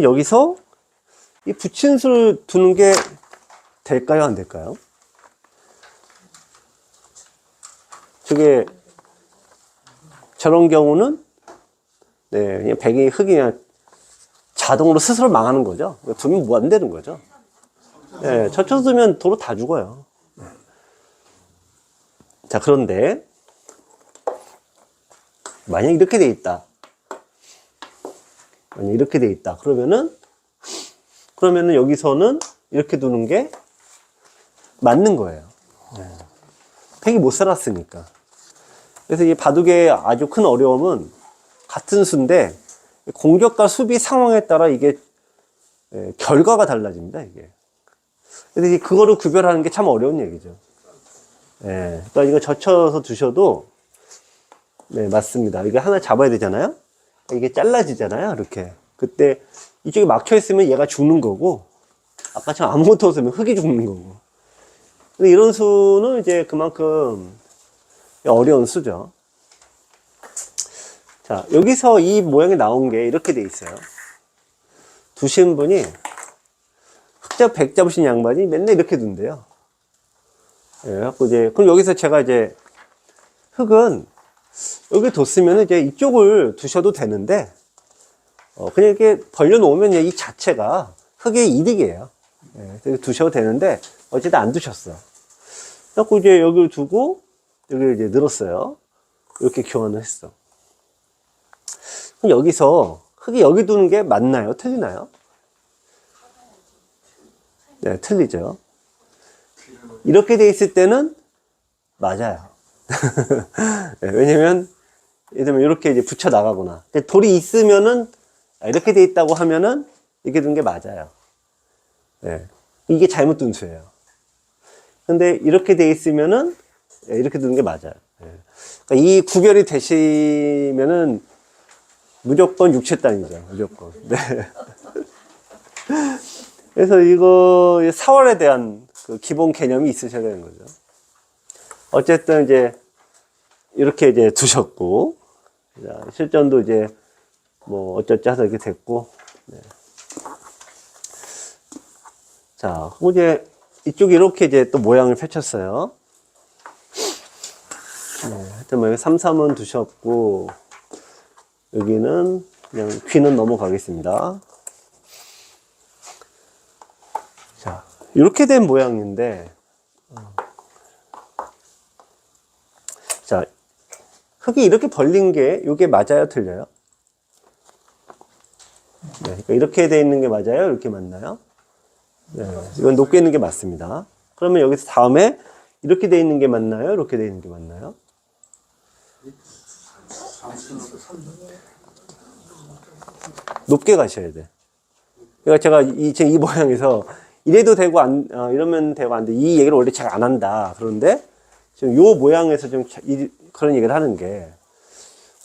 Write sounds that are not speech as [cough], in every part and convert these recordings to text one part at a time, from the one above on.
여기서 이 붙인 수를 두는 게 될까요? 안 될까요? 저게 저런 경우는 네, 그냥 백이 흙이 그냥 자동으로 스스로 망하는 거죠. 두면 뭐 안 되는 거죠. 네, 젖혀 두면 도로 다 죽어요. 네. 자, 그런데 만약 이렇게 돼 있다. 만약 이렇게 돼 있다. 그러면은 그러면은 여기서는 이렇게 두는 게 맞는 거예요. 네. 팩이 못 살았으니까. 그래서 이 바둑의 아주 큰 어려움은 같은 수인데 공격과 수비 상황에 따라 이게 예, 결과가 달라집니다. 이게. 이 그거를 구별하는 게 참 어려운 얘기죠. 예, 그러니까 이거 젖혀서 두셔도 네 맞습니다. 이게 하나 잡아야 되잖아요. 이게 잘라지잖아요. 이렇게 그때 이쪽에 막혀 있으면 얘가 죽는 거고 아까처럼 아무것도 없으면 흙이 죽는 거고. 근데 이런 수는 이제 그만큼 어려운 수죠. 자, 여기서 이 모양이 나온 게 이렇게 돼 있어요. 두신 분이 흑잡 백 잡으신 양반이 맨날 이렇게 둔대요. 예, 그래갖고 이제, 그럼 여기서 제가 이제 흙은 여기 뒀으면 이제 이쪽을 두셔도 되는데, 어, 그냥 이렇게 벌려놓으면 이 자체가 흙의 이득이에요. 예, 두셔도 되는데, 어쨌든 안 두셨어. 그래갖고 이제 여기를 두고, 여기를 이제 늘었어요. 이렇게 교환을 했어. 그럼 여기서 흙이 여기 두는 게 맞나요? 틀리나요? 네, 틀리죠. 이렇게 돼 있을 때는 맞아요. 네, [laughs] 왜냐면 예를 들면 이렇게 이제 붙여 나가거나 돌이 있으면은 아, 이렇게 돼 있다고 하면은 이렇게 두는 게 맞아요. 네, 이게 잘못 둔 수예요. 근데 이렇게 돼 있으면은 네, 이렇게 두는 게 맞아요. 네. 그러니까 이 구별이 되시면은 무조건 육체 단이죠. 무조건. [laughs] 네. [laughs] 그래서 이거 사월에 대한 그 기본 개념이 있으셔야 되는 거죠. 어쨌든 이제 이렇게 이제 두셨고 자, 실전도 이제 뭐 어쩌지 해서 이렇게 됐고 네. 자 그리고 이제 이쪽에 이렇게 이제 또 모양을 펼쳤어요. 네, 하여튼 뭐 여기 삼삼은 두셨고 여기는 그냥 귀는 넘어가겠습니다. 자, 이렇게 된 모양인데, 어. 자, 흙이 이렇게 벌린 게, 이게 맞아요? 틀려요? 네, 그러니까 이렇게 돼 있는 게 맞아요? 이렇게 맞나요? 네, 이건 높게 있는 게 맞습니다. 그러면 여기서 다음에 이렇게 돼 있는 게 맞나요? 이렇게 돼 있는 게 맞나요? 높게 가셔야 돼. 그러니까 제가 이, 지금 이 모양에서 이래도 되고 안, 어, 이러면 되고 안 돼. 이 얘기를 원래 잘 안 한다. 그런데 지금 요 모양에서 좀 자- 이, 그런 얘기를 하는 게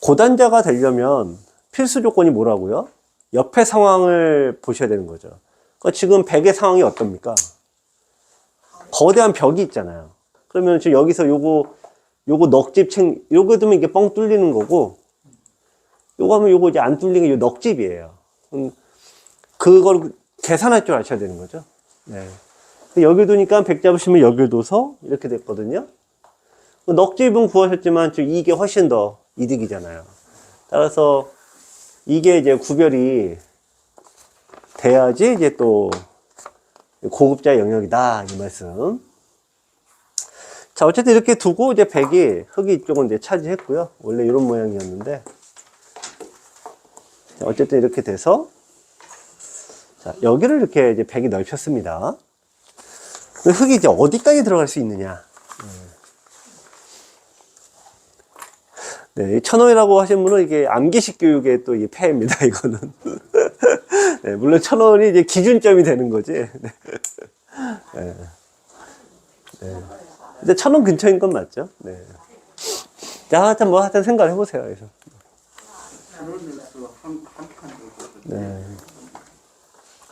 고단자가 되려면 필수 조건이 뭐라고요? 옆에 상황을 보셔야 되는 거죠. 그러니까 지금 벽의 상황이 어떻습니까? 거대한 벽이 있잖아요. 그러면 지금 여기서 요거, 요거 넉집 챙, 요거 두면 이게 뻥 뚫리는 거고, 요거 하면 요거 이제 안 뚫리는 게 요 넉집이에요. 음, 그걸 계산할 줄 아셔야 되는 거죠. 네. 여기 두니까 백 잡으시면 여기 둬서 이렇게 됐거든요. 넉집은 구하셨지만 지금 이게 훨씬 더 이득이잖아요. 따라서 이게 이제 구별이 돼야지 이제 또 고급자 영역이다 이 말씀. 자 어쨌든 이렇게 두고 이제 백이 흙이 이쪽은 이제 차지했고요. 원래 이런 모양이었는데 자, 어쨌든 이렇게 돼서 자 여기를 이렇게 이제 백이 넓혔습니다. 흙이 이제 어디까지 들어갈 수 있느냐? 네, 이 천원이라고 하신 분은 이게 암기식 교육의 또이 폐해입니다, [laughs] 이거는. 네, 물론 천원이 이제 기준점이 되는 거지. 네. 네. 네. 근데 천원 근처인 건 맞죠? 네. 자, 하여튼 뭐, 하여튼 생각을 해보세요, 그래서. 네.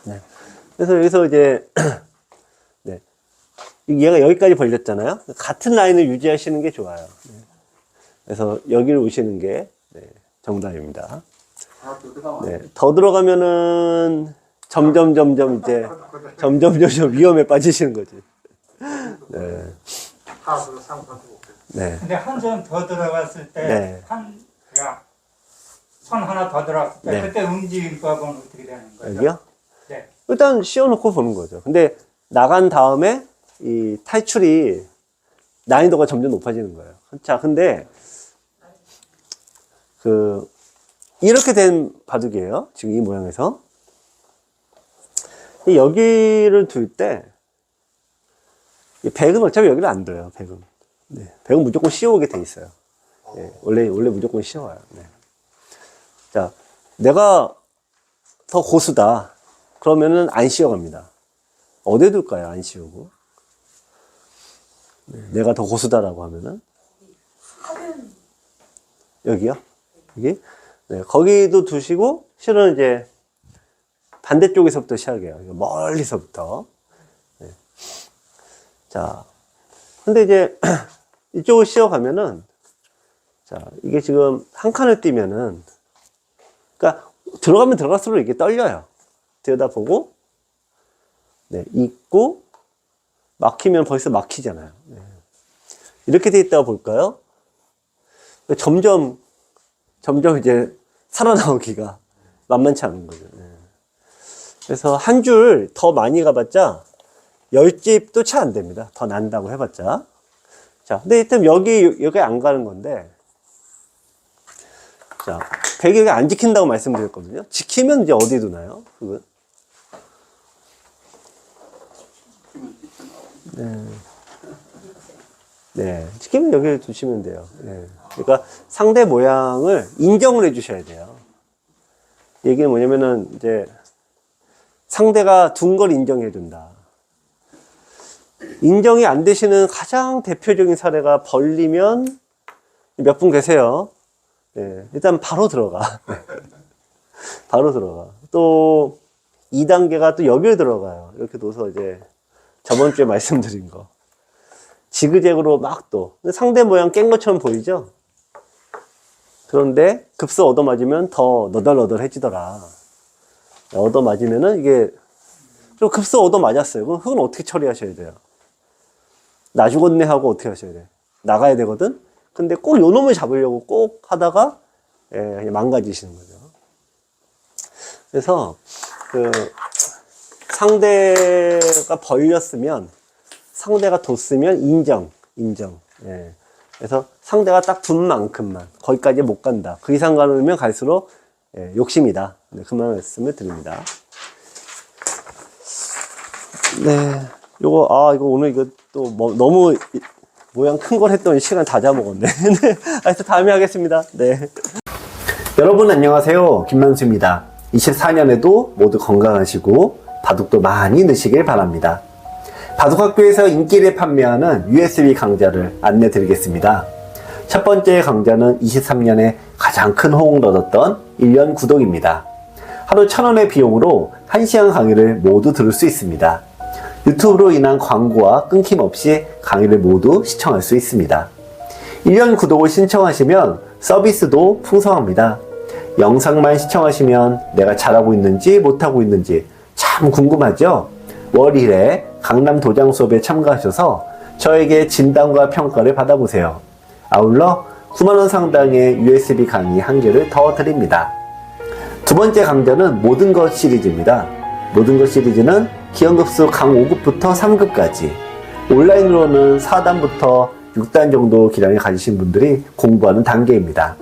네. 그래서 여기서 이제, [clears throat] 네. 얘가 여기까지 벌렸잖아요. 같은 라인을 유지하시는 게 좋아요. 네. 그래서 여기를 오시는 게 네, 정답입니다. 네, 더 들어가면은 점점 점점 이제 점점 점점 위험에 빠지시는 거지. 네, 네, 근데 한손더 들어갔을 때, 네. 한, 야, 손 하나 더 들어갔을 때, 네. 그때 움직일 법은 어떻게 되는 거죠? 여기요? 네. 일단 씌워놓고 보는 거죠. 근데 나간 다음에 이 탈출이 난이도가 점점 높아지는 거예요. 자, 근데 그 이렇게 된 바둑이에요. 지금 이 모양에서 이 여기를 둘때이 백은 어차피 여기를 안 둬요. 백은 네, 백은 무조건 씌워오게 돼 있어요. 예, 원래 원래 무조건 씌워요. 네. 자, 내가 더 고수다. 그러면은 안 씌워갑니다. 어디에 둘까요? 안 씌우고. 네, 내가 더 고수다라고 하면은. 여기요? 여기? 네, 거기도 두시고, 실은 이제 반대쪽에서부터 시작해요. 멀리서부터. 네. 자, 근데 이제 [clears throat] 이쪽을 씌워가면은, 자, 이게 지금 한 칸을 띄면은, 그러니까 들어가면 들어갈수록 이게 떨려요. 들여다보고, 네, 있고, 막히면 벌써 막히잖아요. 네. 이렇게 돼 있다고 볼까요? 점점, 점점 이제 살아나오기가 만만치 않은 거죠. 네. 그래서 한 줄 더 많이 가봤자, 열 집도 채 안 됩니다. 더 난다고 해봤자. 자, 근데 일단 여기, 여기 안 가는 건데, 자, 백이 안 지킨다고 말씀드렸거든요. 지키면 이제 어디 두나요? 그건? 네. 네. 지키면 여기를 두시면 돼요. 네. 그러니까 상대 모양을 인정을 해 주셔야 돼요. 얘기는 뭐냐면은 이제 상대가 둔 걸 인정해 준다. 인정이 안 되시는 가장 대표적인 사례가 벌리면 몇 분 계세요. 네, 일단 바로 들어가. [laughs] 바로 들어가. 또 2단계가 또 여기에 들어가요. 이렇게 둬서 이제 저번 주에 [laughs] 말씀드린 거. 지그재그로 막 또. 상대 모양 깬 것처럼 보이죠? 그런데 급수 얻어맞으면 더 너덜너덜해지더라. 얻어맞으면은 이게 좀 급수 얻어맞았어요. 그럼 흙은 어떻게 처리하셔야 돼요? 나 죽었네 하고 어떻게 하셔야 돼? 나가야 되거든? 근데 꼭 요 놈을 잡으려고 꼭 하다가 예, 망가지시는 거죠. 그래서 그 상대가 벌렸으면 상대가 뒀으면 인정, 인정. 예. 그래서 상대가 딱 둔 만큼만 거기까지 못 간다. 그 이상 가면 갈수록 예, 욕심이다. 네, 그만 말씀을 드립니다. 네, 요거 아 이거 오늘 이거 또 뭐, 너무 이- 모양 큰 걸 했더니 시간 다 잡아먹었네. [laughs] 네, 하여튼 다음에 하겠습니다. 네. 여러분 안녕하세요. 김만수입니다. 24년에도 모두 건강하시고 바둑도 많이 넣으시길 바랍니다. 바둑학교에서 인기를 판매하는 USB 강좌를 안내 드리겠습니다. 첫 번째 강좌는 23년에 가장 큰 호응을 얻었던 1년 구독입니다. 하루 1000원의 비용으로 1시간 강의를 모두 들을 수 있습니다. 유튜브로 인한 광고와 끊김없이 강의를 모두 시청할 수 있습니다. 1년 구독을 신청하시면 서비스도 풍성합니다. 영상만 시청하시면 내가 잘하고 있는지 못하고 있는지 참 궁금하죠? 월 1회 강남 도장 수업에 참가하셔서 저에게 진단과 평가를 받아보세요. 아울러 9만원 상당의 USB 강의 한 개를 더 드립니다. 두 번째 강좌는 모든 것 시리즈입니다. 모든 것 시리즈는 기형급수 강 5급부터 3급까지 온라인으로는 4단부터 6단 정도 기량을 가지신 분들이 공부하는 단계입니다.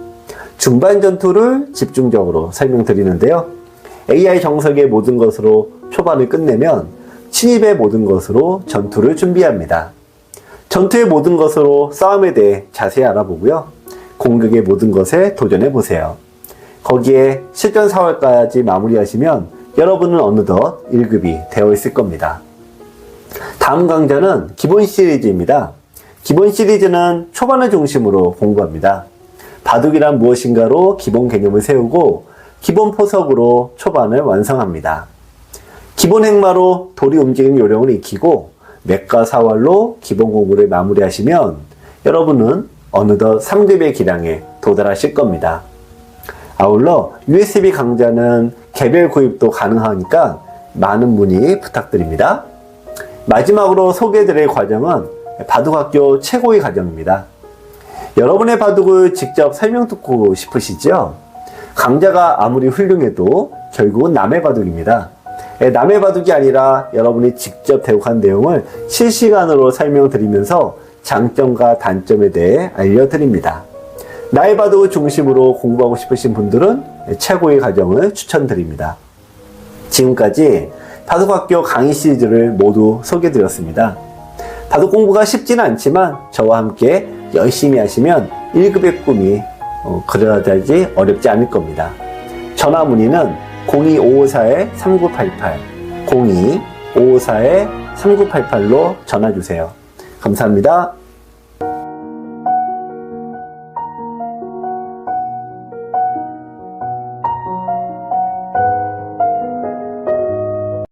중반 전투를 집중적으로 설명드리는데요. AI 정석의 모든 것으로 초반을 끝내면 침입의 모든 것으로 전투를 준비합니다. 전투의 모든 것으로 싸움에 대해 자세히 알아보고요. 공격의 모든 것에 도전해 보세요. 거기에 실전 4월까지 마무리하시면 여러분은 어느덧 1급이 되어 있을 겁니다. 다음 강좌는 기본 시리즈입니다. 기본 시리즈는 초반을 중심으로 공부합니다. 바둑이란 무엇인가로 기본 개념을 세우고 기본 포석으로 초반을 완성합니다. 기본 행마로 도리 움직임 요령을 익히고 맥과 사활로 기본 공부를 마무리하시면 여러분은 어느덧 3급의 기량에 도달하실 겁니다. 아울러 USB 강좌는 개별 구입도 가능하니까 많은 문의 부탁드립니다. 마지막으로 소개해드릴 과정은 바둑학교 최고의 과정입니다. 여러분의 바둑을 직접 설명 듣고 싶으시죠? 강좌가 아무리 훌륭해도 결국은 남의 바둑입니다. 예, 남의 바둑이 아니라 여러분이 직접 대국한 내용을 실시간으로 설명드리면서 장점과 단점에 대해 알려드립니다. 나의 바둑을 중심으로 공부하고 싶으신 분들은 최고의 과정을 추천드립니다. 지금까지 바둑학교 강의 시리즈를 모두 소개드렸습니다. 바둑 공부가 쉽지는 않지만 저와 함께 열심히 하시면 1급의 꿈이 어, 그려지지 어렵지 않을 겁니다. 전화 문의는 02554-3988, 02-554-3988로 전화 주세요. 감사합니다.